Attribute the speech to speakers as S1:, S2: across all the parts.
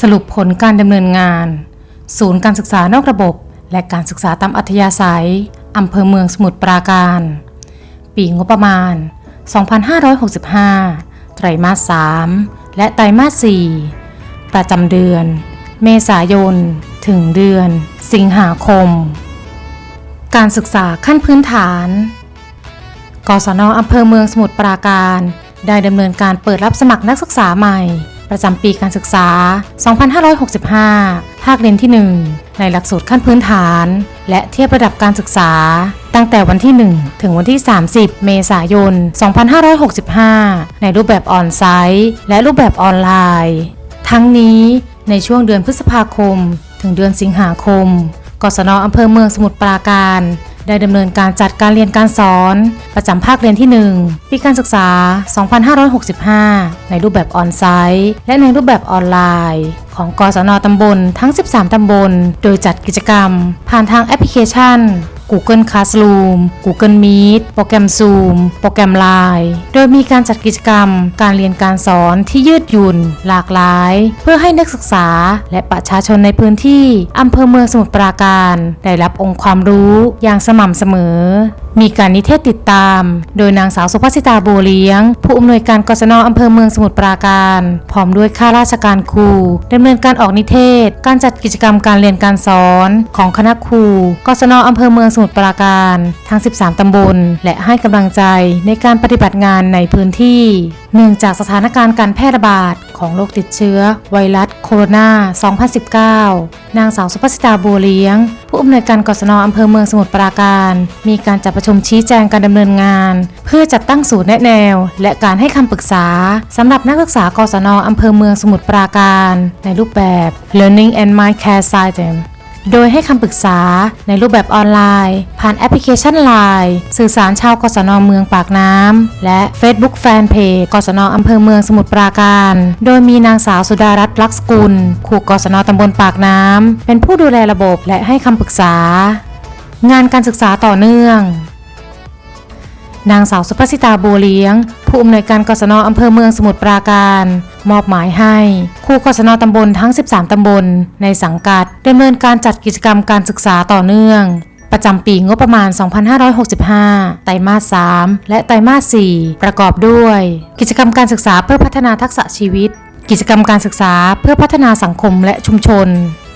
S1: สรุปผลการดำเนินงาน ศูนย์การศึกษานอกระบบ และการศึกษาตามอัธยาศัยอำเภอเมืองสมุทรปราการ ปีงบประมาณ 2565 ไตรมาส 3 และไตรมาส 4 ประจำเดือน เมษายน ถึงเดือน สิงหาคม การศึกษาขั้นพื้นฐาน กศนอำเภอเมืองสมุทรปราการ ได้ดำเนินการเปิดรับสมัครนักศึกษาใหม่ ประจำปีการศึกษา 2565 ภาคเรียนที่ 1 ในหลักสูตรขั้นพื้นฐาน และเทียบระดับการศึกษา ตั้งแต่วันที่ 1 ถึงวันที่ 30 เมษายน 2565 ในรูปแบบออนไซต์ และรูปแบบออนไลน์ ทั้งนี้ในช่วงเดือนพฤษภาคม ถึงเดือนสิงหาคมกศนอำเภอเมืองสมุทรปราการ ได้ดำเนินการจัดการเรียนการสอน ประจำภาคเรียนที่ 1 ปีการศึกษา 2565 ในรูปแบบออนไซต์ และในรูปแบบออนไลน์ ของกศนตำบลทั้ง 13 ตำบล โดยจัดกิจกรรม ผ่านทางแอปพลิเคชัน Google Classroom Google Meet โปรแกรม Zoom โปรแกรม Line โดยมีการจัดกิจกรรม การเรียนการสอนที่ยืดหยุ่น หลากหลาย เพื่อให้นักศึกษาและประชาชนในพื้นที่อำเภอเมืองสมุทรปราการ ได้รับองค์ความรู้อย่างสม่ำเสมอมีการนิเทศติดตาม โดยนางสาวสุภสิตาบัวเลี้ยง ผู้อำนวยการกศนอำเภอเมืองสมุทรปราการ พร้อมด้วยข้าราชการครูดำเนินการออกนิเทศ การจัดกิจกรรมการเรียนการสอนของคณะครูกศนอำเภอเมืองสมุทรปราการ ทั้ง 13 ตำบล และให้กำลังใจในการปฏิบัติงานในพื้นที่เนื่องจากสถานการณ์การแพร่ระบาดของโรคติดเชื้อ ไวรัสโคโรนา 2019 นางสาวสุภสิตาบัวเลี้ยง ผู้อำนวยการกศนอำเภอเมืองสมุทรปราการ มีการจัดประชุมชี้แจงการดำเนินงาน เพื่อจัดตั้งศูนย์แนะแนว และการให้คำปรึกษาสำหรับนักศึกษากศนอำเภอเมืองสมุทรปราการ ในรูปแบบ Learning and Mind Care System โดยให้คำปรึกษาในรูปแบบออนไลน์ ผ่านแอปพลิเคชัน Line สื่อสารชาวกศนเมืองปากน้ำ และ Facebook Fanpage กศนอำเภอเมืองสมุทรปราการ โดยมีนางสาวสุดารัตน์ลักษกุลครูกศนตำบลปากน้ำ เป็นผู้ดูแลระบบและให้คำปรึกษา งานการศึกษาต่อเนื่อง นางสาวสุภสิตาบัวเลี้ยง ผู้อำนวยการกศนอำเภอเมืองสมุทรปราการ มอบหมายให้ครูกศนตำบลทั้ง 13 ตำบลในสังกัดดำเนินการจัดกิจกรรมการศึกษาต่อเนื่อง ประจำปีงบประมาณ 2565 ไตรมาส 3 และไตรมาส 4 ประกอบด้วย กิจกรรมการศึกษาเพื่อพัฒนาทักษะชีวิต กิจกรรมการศึกษาเพื่อพัฒนาสังคมและชุมชน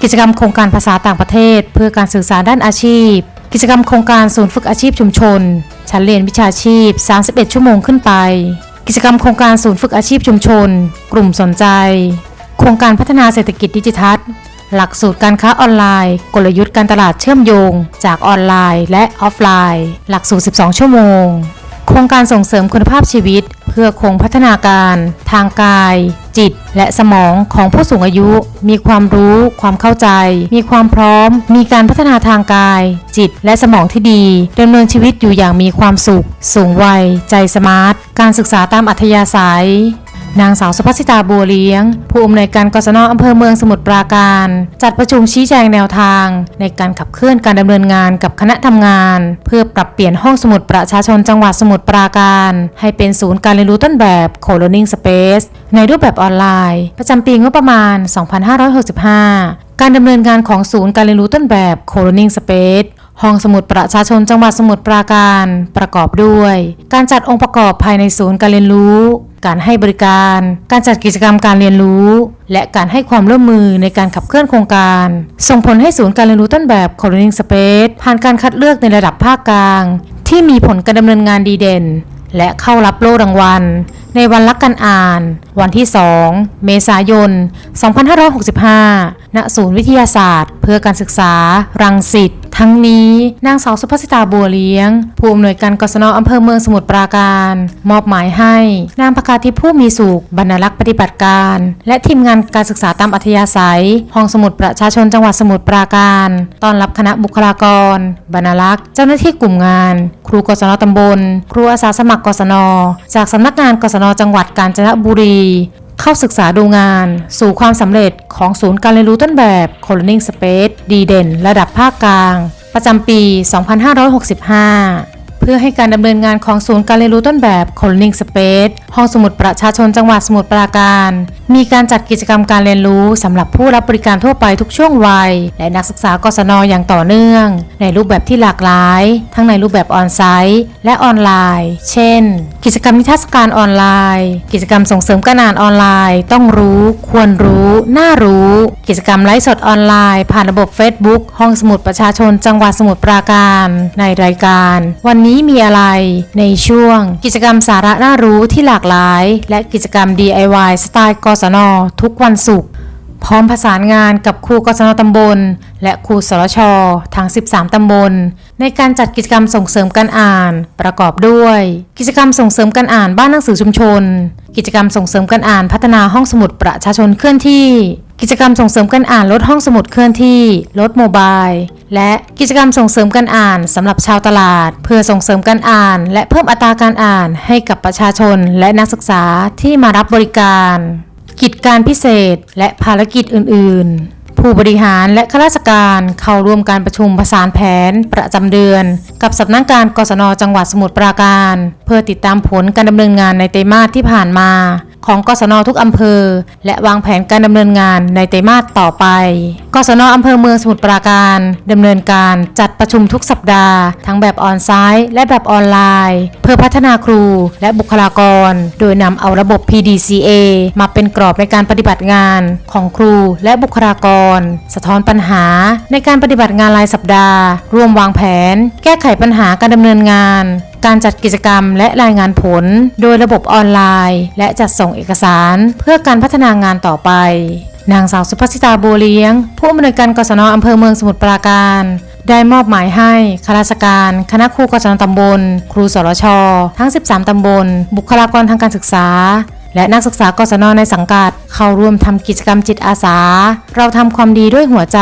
S1: กิจกรรมโครงการภาษาต่างประเทศ เพื่อการสื่อสารด้านอาชีพ กิจกรรมโครงการศูนย์ฝึกอาชีพชุมชน ชั้นเรียนวิชาชีพ 31 ชั่วโมงขึ้นไป กิจกรรมโครงการศูนย์ฝึกอาชีพชุมชน กลุ่มสนใจ โครงการพัฒนาเศรษฐกิจดิจิทัล หลักสูตรการค้าออนไลน์ กลยุทธ์การตลาดเชื่อมโยง จากออนไลน์ และออฟไลน์ หลักสูตร 12 ชั่วโมง โครงการส่งเสริมคุณภาพชีวิต เพื่อคงพัฒนาการ ทางกาย จิต และสมองของผู้สูงอายุ มีความรู้ ความเข้าใจ มีความพร้อม มีการพัฒนาทางกาย จิต และสมองที่ดีดำเนินชีวิตอยู่อย่างมีความสุข สูงวัย ใจสมาร์ท การศึกษาตามอัธยาศัย นางสาวสุภสิตาบัวเลี้ยง ผู้อำนวยการกศนอำเภอเมืองสมุทรปราการ จัดประชุมชี้แจงแนวทาง ในการขับเคลื่อนการดำเนินงานกับคณะทำงาน เพื่อปรับเปลี่ยนห้องสมุดประชาชนจังหวัดสมุทรปราการ ให้เป็นศูนย์การเรียนรู้ต้นแบบ Co-learning Space ในรูปแบบออนไลน์ ประจำปีงบประมาณ 2565 การดำเนินงานของศูนย์การเรียนรู้ต้นแบบ Co-learning Space ห้องสมุดประชาชนจังหวัดสมุทรปราการ ประกอบด้วย การจัดองค์ประกอบภายในศูนย์การเรียนรู้ การให้บริการ การจัดกิจกรรมการเรียนรู้ และการให้ความร่วมมือในการขับเคลื่อนโครงการ ส่งผลให้ศูนย์การเรียนรู้ต้นแบบ c o l o n i n g Space ผ่านการคัดเลือกในระดับภาคกลาง ที่มีผลการดำเนินงานดีเด่น และเข้ารับโล่รางวัล ในวันรักการอ่าน วันที่ 2 เมษายน 2565 ณ ศูนย์วิทยาศาสตร์ เพื่อการศึกษา รังสิต ทั้งนี้นางสาวสุภสิตาบัวเลี้ยง ผู้อำนวยการกศนอำเภอเมืองสมุทรปราการ มอบหมายให้นางประกาศที่ผู้มีสุขบรรลักษ์ปฏิบัติการ และทีมงานการศึกษาตามอัธยาศัย ห้องสมุดประชาชนจังหวัดสมุทรปราการต้อนรับคณะบุคลากร บรรลักษ์ เจ้าหน้าที่กลุ่มงาน ครูกศนตำบล ครูอาสาสมัครกศน จากสำนักงานกศนจังหวัดกาญจนบุรี เข้าศึกษาดูงาน สู่ความสำเร็จของศูนย์การเรียนรู้ต้นแบบ c o l o n i n g Space ดีเด่น ระดับภาคกลาง ประจำปี 2565 พื่อให้การดำเนินงานของศูนย์การเรียนรู้ต้นแบบ c o l i n g Space ห้องสมุดประชาชนจังหวัดสมุทรปราการ มีการจัดกิจกรรมการเรียนรู้สำหรับผู้รับบริการทั่วไปทุกช่วงวัย และนักศึกษากศนอย่างต่อเนื่อง ในรูปแบบที่หลากหลาย ทั้งในรูปแบบออนไซต์และออนไลน์ เช่น กิจกรรมนิทรรศการออนไลน์ กิจกรรมส่งเสริมการอ่านออนไลน์ ต้องรู้ ควรรู้น่ารู้ กิจกรรมไลฟ์สดออนไลน์ ผ่านระบบ Facebook ห้องสมุดประชาชน จังหวัดสมุทรปราการ ในรายการ วันนี้นี้มีอะไร ในช่วง กิจกรรมสาระน่ารู้ที่หลากหลาย และกิจกรรม DIY สไตล์กศน ทุกวันศุกร์พร้อมประสานงานกับครูกศนตำบล และครูสรชทั้ง 13 ตำบล ในการจัดกิจกรรมส่งเสริมการอ่าน ประกอบด้วย กิจกรรมส่งเสริมการอ่านบ้านหนังสือชุมชน กิจกรรมส่งเสริมการอ่านพัฒนาห้องสมุดประชาชนเคลื่อนที่ กิจกรรมส่งเสริมการอ่านลดห้องสมุดเคลื่อนที่ลดโมบายและกิจกรรมส่งเสริมการอ่านสำหรับชาวตลาด เพื่อส่งเสริมการอ่าน และเพิ่มอัตราการอ่านให้กับประชาชนและนักศึกษาที่มารับบริการ กิจการพิเศษและภารกิจอื่น ๆผู้บริหารและข้าราชการเข้าร่วมการประชุมประสานแผนประจำเดือน กับสำนักงานกศนจังหวัดสมุทรปราการ เพื่อติดตามผลการดำเนินงานในไตรมาสที่ผ่านมา ของกศนทุกอำเภอ และวางแผนการดำเนินงานในไตรมาสต่อไป กศนอำเภอเมืองสมุทรปราการดำเนินการจัดประชุมทุกสัปดาห์ ทั้งแบบออนไซต์และแบบออนไลน์ เพื่อพัฒนาครูและบุคลากร โดยนำเอาระบบ PDCA มาเป็นกรอบในการปฏิบัติงานของครูและบุคลากร สะท้อนปัญหาในการปฏิบัติงานรายสัปดาห์ ร่วมวางแผน แก้ไขปัญหาการดำเนินงาน การจัดกิจกรรมและรายงานผล โดยระบบออนไลน์ และจัดส่งเอกสารเพื่อการพัฒนางานต่อไป นางสาวสุภสิตาบัวเลี้ยง ผู้อำนวยการกศนอำเภอเมืองสมุทรปราการได้มอบหมายให้ข้าราชการ คณะครูกศนตำบล ครูสรช ทั้ง 13 ตำบล บุคลากรทางการศึกษา และนักศึกษากศนในสังกัด เข้าร่วมทำกิจกรรมจิตอาสา เราทำความดีด้วยหัวใจ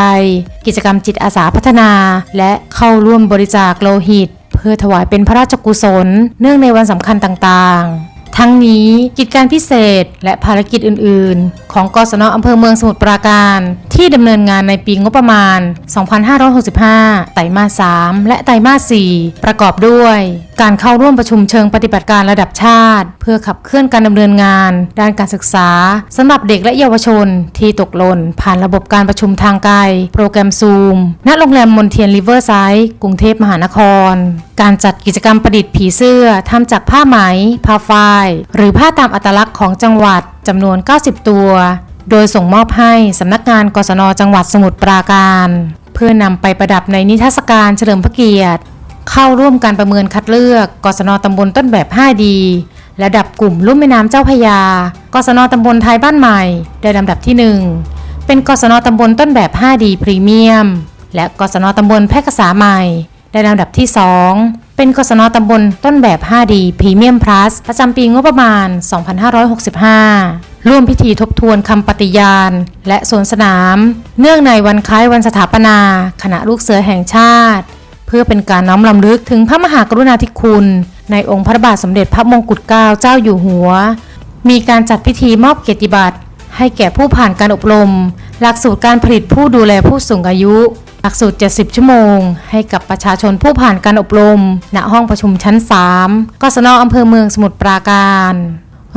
S1: กิจกรรมจิตอาสาพัฒนา และเข้าร่วมบริจาคโลหิต เพื่อถวายเป็นพระราชกุศล เนื่องในวันสำคัญต่างๆ ทั้งนี้กิจการพิเศษและภารกิจอื่นๆ ของกศนอำเภอเมืองสมุทรปราการ ที่ดำเนินงานในปีงบประมาณ 2565 ไตรมาส 3 และไตรมาส 4 ประกอบด้วยการเข้าร่วมประชุมเชิงปฏิบัติการระดับชาติ เพื่อขับเคลื่อนการดำเนินงาน ด้านการศึกษาสำหรับเด็กและเยาวชน ที่ตกหล่น ผ่านระบบการประชุมทางไกล โปรแกรมซูมณโรงแรมมนเทียนริเวอร์ไซด์กรุงเทพมหานคร การจัดกิจกรรมประดิษฐ์ผีเสื้อทำจากผ้าไหม ผ้าฝ้าย หรือผ้าตามอัตลักษณ์ของจังหวัดจำนวน 90 ตัว โดยส่งมอบให้สำนักงานกศนจังหวัดสมุทรปราการ เพื่อนำไปประดับในนิทรรศการเฉลิมพระเกียรติ เข้าร่วมการประเมินคัดเลือก กศนตำบลต้นแบบ 5D ระดับกลุ่มลุ่มแม่น้ำเจ้าพยา กศนตำบลไทยบ้านใหม่ ได้ลำดับที่ 1 เป็นกศนตำบลต้นแบบ 5D พรีเมียม และกศนตำบลแพร่กษาใหม่ ได้ลำดับที่ 2 เป็นกศนตำบลต้นแบบ 5D พรีเมียมพลัสประจำปีงบประมาณ 2565 ร่วมพิธีทบทวนคำปฏิญาณ และสวนสนาม เนื่องในวันคล้ายวันสถาปนา คณะลูกเสือแห่งชาติ พื่อเป็นการน้อมรำลึกถึงพระมหากรุณาธิคุณ ในองค์พระบาทสมเด็จพระมงกุฎเกล้าเจ้าอยู่หัว มีการจัดพิธีมอบเกียรติบัตร ให้แก่ผู้ผ่านการอบรม หลักสูตรการผลิตผู้ดูแลผู้สูงอายุ หลักสูตร 70 ชั่วโมง ให้กับประชาชนผู้ผ่านการอบรม ณห้องประชุมชั้น 3 กศนอำเภอเมืองสมุทรปราการ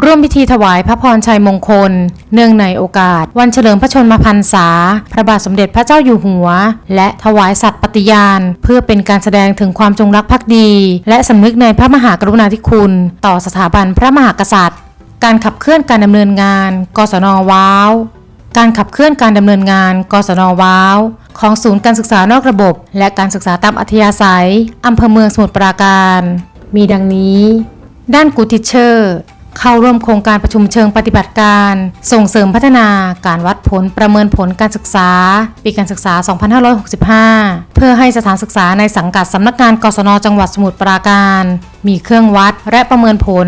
S1: ร่วมพิธีถวายพระพรชัยมงคล เนื่องในโอกาส วันเฉลิมพระชนมพรรษา พระบาทสมเด็จพระเจ้าอยู่หัว และถวายสัตย์ปฏิญาณ เพื่อเป็นการแสดงถึงความจงรักภักดี และสำนึกในพระมหากรุณาธิคุณ ต่อสถาบันพระมหากษัตริย์ การขับเคลื่อนการดำเนินงาน กศนว้าว การขับเคลื่อนการดำเนินงาน กศนว้าว ของศูนย์การศึกษานอกระบบ และการศึกษาตามอัธยาศัยอำเภอเมืองสมุทรปราการ มีดังนี้ ด้านกูติเชอร์ เข้าร่วมโครงการประชุมเชิงปฏิบัติการ ส่งเสริมพัฒนาการวัดผลประเมินผลการศึกษา ปีการศึกษา 2565 เพื่อให้สถานศึกษาในสังกัดสำนักงานกศนจังหวัดสมุทรปราการ มีเครื่องวัดและประเมินผล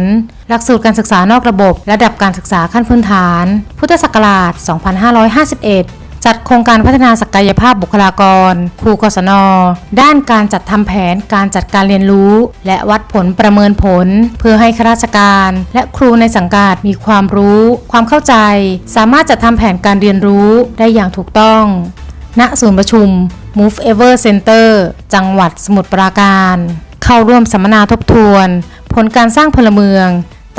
S1: หลักสูตรการศึกษานอกระบบ ระดับการศึกษาขั้นพื้นฐาน พุทธศักราช 2551 จัดโครงการพัฒนาศักยภาพบุคลากร ครูกศน ด้านการจัดทำแผนการจัดการเรียนรู้ และวัดผลประเมินผล เพื่อให้ข้าราชการ และครูในสังกัดมีความรู้ ความเข้าใจ สามารถจัดทำแผนการเรียนรู้ได้อย่างถูกต้อง ณ ศูนย์ประชุม Move Ever Center จังหวัดสมุทรปราการ เข้าร่วมสัมมนาทบทวน ผลการสร้างพลเมือง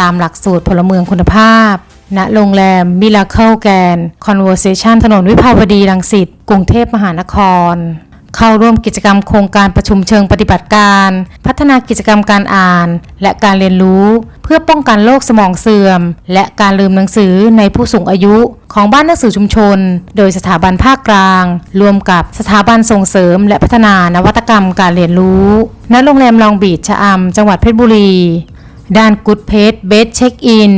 S1: ตามหลักสูตรพลเมืองคุณภาพ ณโรงแรมมิลาเคิลแกน Conversation ถนนวิภาวดีรังสิตกรุงเทพมหานคร เข้าร่วมกิจกรรมโครงการประชุมเชิงปฏิบัติการ พัฒนากิจกรรมการอ่าน และการเรียนรู้ เพื่อป้องกันโรคสมองเสื่อม และการลืมหนังสือในผู้สูงอายุของบ้านหนังสือชุมชน โดยสถาบันภาคกลาง รวมกับสถาบันส่งเสริม และพัฒนานวัตกรรมการเรียนรู้ ณ โรงแรมลองบีชชะอำจังหวัดเพชรบุรี ด้านกุดเพจเบสเช็คอิน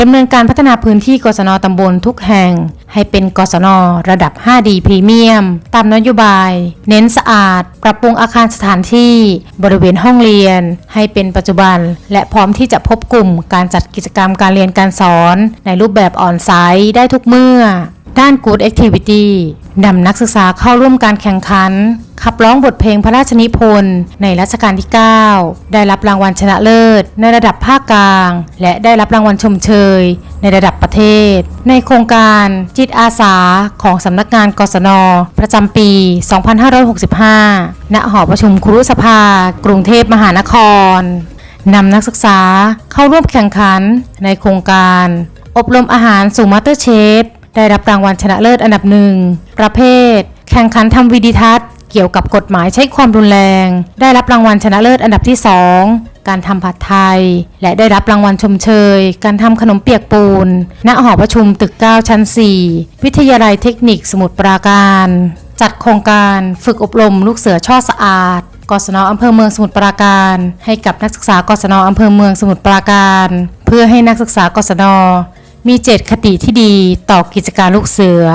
S1: ดำเนินการพัฒนาพื้นที่กศนตำบลทุกแห่ง ให้เป็นกศนระดับ 5D พรีเมียม ตามนโยบาย เน้นสะอาด ปรับปรุงอาคารสถานที่ บริเวณห้องเรียน ให้เป็นปัจจุบัน และพร้อมที่จะพบกลุ่มการจัดกิจกรรมการเรียนการสอน ในรูปแบบออนไซต์ได้ทุกเมื่อ ด้าน Good Activity นำนักศึกษาเข้าร่วมการแข่งขัน ขับร้องบทเพลงพระราชนิพนธ์ในรัชกาลที่ 9 ได้รับรางวัลชนะเลิศ ในระดับภาคกลาง และได้รับรางวัลชมเชย ในระดับประเทศ ในโครงการจิตอาสาของสำนักงานกศน ประจำปี 2565 ณ หอประชุมครุสภา กรุงเทพมหานครนำนักศึกษาเข้าร่วมแข่งขันในโครงการ อบรมอาหารสู่มาสเตอร์เชฟ ได้รับรางวัลชนะเลิศอันดับหนึ่ง ประเภท แข่งขันทำวิดีทัศน์ เกี่ยวกับกฎหมายใช้ความรุนแรง ได้รับรางวัลชนะเลิศอันดับที่ 2 การทำผัดไทย และได้รับรางวัลชมเชย การทำขนมเปียกปูน ณ หอประชุมตึก 9 ชั้น 4 วิทยาลัยเทคนิคสมุทรปราการ จัดโครงการฝึกอบรมลูกเสือช่อสะอาดกศนอำเภอเมืองสมุทรปราการ ให้กับนักศึกษากศนอำเภอเมืองสมุทรปราการ เพื่อให้นักศึกษากศน มีเจตคติที่ดีต่อกิจการลูกเสือ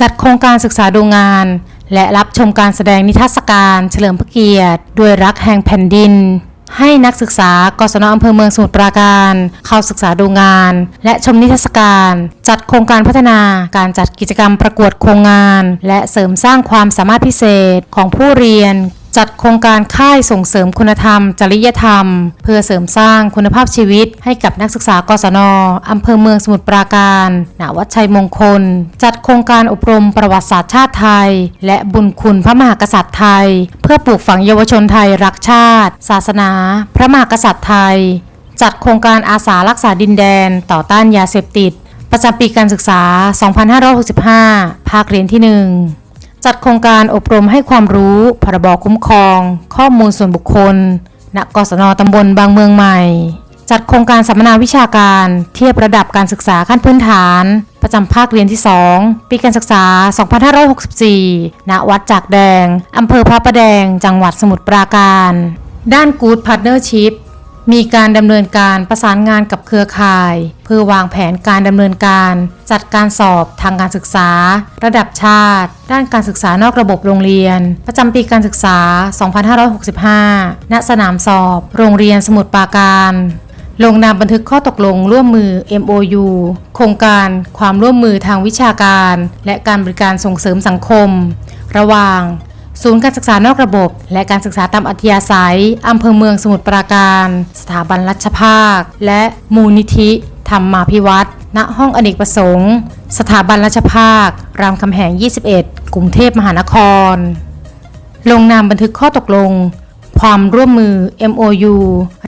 S1: จัดโครงการศึกษาดูงาน และรับชมการแสดงนิทรรศการเฉลิมพระเกียรติด้วยรักแห่งแผ่นดิน ให้นักศึกษากศนอำเภอเมืองสมุทรปราการ เข้าศึกษาดูงาน และชมนิทรรศการ จัดโครงการพัฒนาการจัดกิจกรรมประกวดโครงงาน และเสริมสร้างความสามารถพิเศษของผู้เรียน จัดโครงการค่ายส่งเสริมคุณธรรม จริยธรรม เพื่อเสริมสร้างคุณภาพชีวิต ให้กับนักศึกษากศนอำเภอเมืองสมุทรปราการณวัดชัยมงคล จัดโครงการอบรมประวัติศาสตร์ชาติไทย และบุญคุณพระมหากษัตริย์ไทย เพื่อปลูกฝังเยาวชนไทยรักชาติ ศาสนา พระมหากษัตริย์ไทย จัดโครงการอาสารักษาดินแดน ต่อต้านยาเสพติด ประจำปีการศึกษา 2565 ภาคเรียนที่ 1 จัดโครงการอบรมให้ความรู้พรบคุ้มครอง ข้อมูลส่วนบุคคล ณ กศนตำบลบางเมืองใหม่ จัดโครงการสัมมนาวิชาการ เทียบระดับการศึกษาขั้นพื้นฐาน ประจำภาคเรียนที่ 2 ปีการศึกษา 2564 ณ วัดจากแดง อำเภอพระประแดง จังหวัดสมุทรปราการ ด้าน Good Partnership มีการดำเนินการประสานงานกับเครือข่าย เพื่อวางแผนการดำเนินการ จัดการสอบทางการศึกษา ระดับชาติ ด้านการศึกษานอกระบบโรงเรียน ประจำปีการศึกษา 2565 ณ สนามสอบ โรงเรียนสมุทรปราการ ลงนามบันทึกข้อตกลงร่วมมือ MOU โครงการความร่วมมือทางวิชาการ และการบริการส่งเสริมสังคม ระหว่าง ศูนย์การศึกษานอกระบบ และการศึกษาตามอัธยาศัย อำเภอเมืองสมุทรปราการ สถาบันรัชภาค และมูลนิธิ ธรรมาพิวัตรณห้องอเนกประสงค์ สถาบันรัชภาค รามคำแหง 21 กรุงเทพมหานคร ลงนามบันทึกข้อตกลง ความร่วมมือ MOU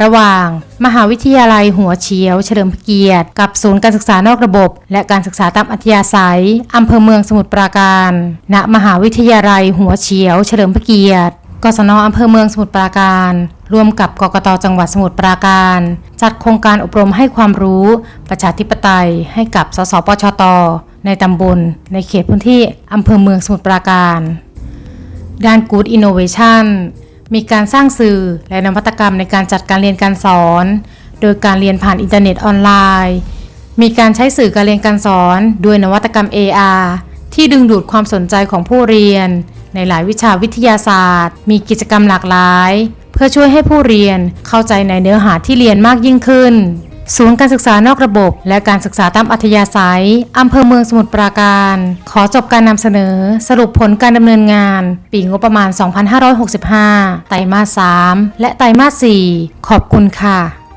S1: ระหว่าง มหาวิทยาลัยหัวเฉียว เฉลิมพระเกียรติ กับศูนย์การศึกษานอกระบบ และการศึกษาตามอัธยาศัยอำเภอเมืองสมุทรปราการ ณ มหาวิทยาลัยหัวเฉียว เฉลิมพระเกียรติกศนอำเภอเมืองสมุทรปราการ ร่วมกับกกตจังหวัดสมุทรปราการ จัดโครงการอบรมให้ความรู้ ประชาธิปไตยให้กับสสปชต ในตำบล ในเขตพื้นที่อำเภอเมืองสมุทรปราการ ด้าน Good Innovation มีการสร้างสื่อและนวัตกรรมในการจัดการเรียนการสอน โดยการเรียนผ่านอินเทอร์เน็ตออนไลน์ มีการใช้สื่อการเรียนการสอนด้วยนวัตกรรม AR ที่ดึงดูดความสนใจของผู้เรียน ในหลายวิชาวิทยาศาสตร์ มีกิจกรรมหลากหลาย เพื่อช่วยให้ผู้เรียนเข้าใจในเนื้อหาที่เรียนมากยิ่งขึ้น ศูนย์การศึกษานอกระบบ และการศึกษาตามอัธยาศัย อำเภอเมืองสมุทรปราการ ขอจบการนำเสนอ สรุปผลการดำเนินงาน ปีงบประมาณ 2565 ไตรมาส 3 และไตรมาส 4 ขอบคุณค่ะ